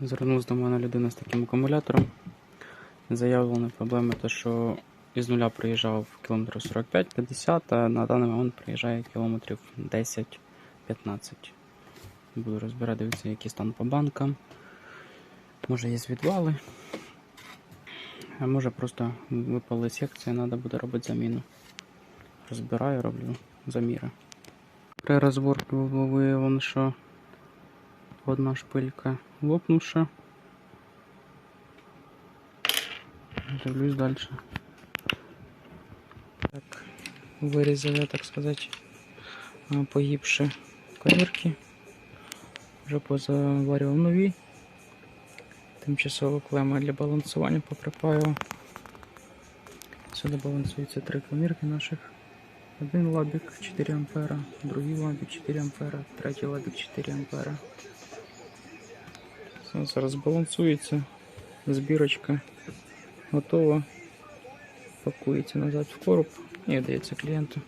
Звернувся до мене людина з таким акумулятором. Заявлені проблеми, те, що із нуля приїжджав кілометрів 45-50, а на даний момент приїжджає кілометрів 10-15. Буду розбирати, дивитися, який стан по банкам. Може є відвали. А може просто випали секції, треба буде робити заміну. Розбираю, роблю заміри. При розборці виявлено, що одна шпилька лопнувша. Дивлюсь далі. Так, вирізав я, так сказати, а, погибші комірки. Вже позаварював нові. Тимчасова клема для балансування поприпаю. Сюди балансуються три комірки наших. Один лабік 4 ампера, другий лабік 4 ампера, третій лабік 4 ампера. Зараз балансується. Збірочка готова. Пакується назад в короб і дається клієнту.